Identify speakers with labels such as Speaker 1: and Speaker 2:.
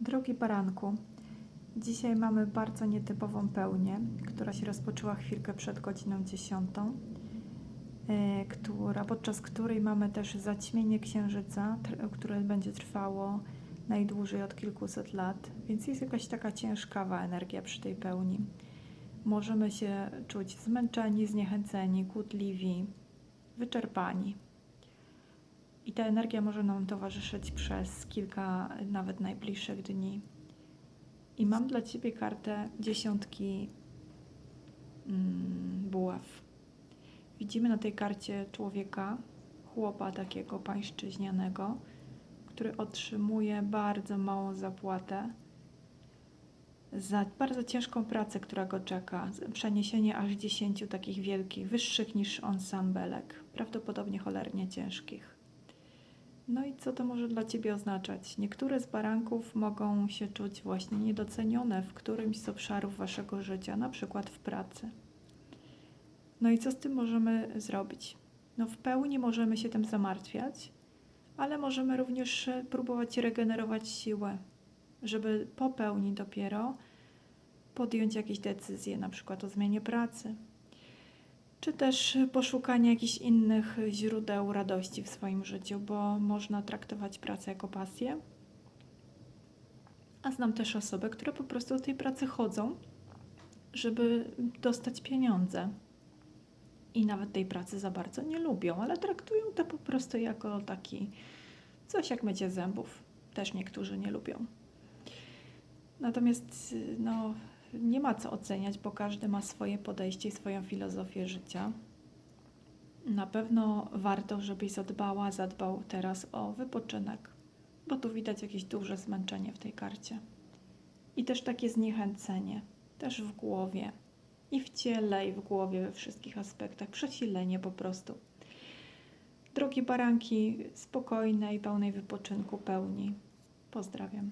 Speaker 1: Drogi baranku, dzisiaj mamy bardzo nietypową pełnię, która się rozpoczęła chwilkę przed godziną 10, e, która, podczas której mamy też zaćmienie księżyca, które będzie trwało najdłużej od kilkuset lat, więc jest jakaś taka ciężkawa energia przy tej pełni. Możemy się czuć zmęczeni, zniechęceni, kłótliwi, wyczerpani. I ta energia może nam towarzyszyć przez kilka, nawet najbliższych dni. I mam dla Ciebie kartę dziesiątki mm, buław. Widzimy na tej karcie człowieka, chłopa takiego pańszczyźnianego, który otrzymuje bardzo małą zapłatę za bardzo ciężką pracę, która go czeka. Przeniesienie aż dziesięciu takich wielkich, wyższych niż on sam belek, prawdopodobnie cholernie ciężkich. No i co to może dla Ciebie oznaczać? Niektóre z baranków mogą się czuć właśnie niedocenione w którymś z obszarów Waszego życia, na przykład w pracy. No i co z tym możemy zrobić? No w pełni możemy się tym zamartwiać, ale możemy również próbować regenerować siłę, żeby po pełni dopiero podjąć jakieś decyzje, na przykład o zmianie pracy, czy też poszukanie jakichś innych źródeł radości w swoim życiu, bo można traktować pracę jako pasję. A znam też osoby, które po prostu do tej pracy chodzą, żeby dostać pieniądze. I nawet tej pracy za bardzo nie lubią, ale traktują to po prostu jako taki coś jak mycie zębów. Też niektórzy nie lubią. Natomiast no, nie ma co oceniać, bo każdy ma swoje podejście i swoją filozofię życia. Na pewno warto, żebyś zadbała, zadbał teraz o wypoczynek, bo tu widać jakieś duże zmęczenie w tej karcie. I też takie zniechęcenie, też w głowie, i w ciele, i w głowie, we wszystkich aspektach, przesilenie po prostu. Drogie baranki, spokojnej, pełnej wypoczynku, pełni. Pozdrawiam.